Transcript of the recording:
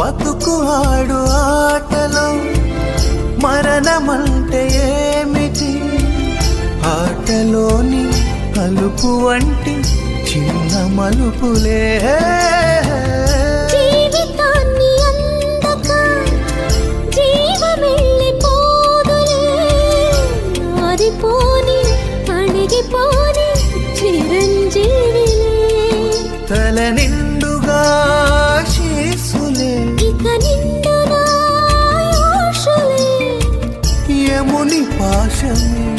బతుకు ఆడు ఆటలో మరణమంటే ఏమిటి? ఆటలోని అలుపు వంటి చిన్న మలుపులే. 问你花什？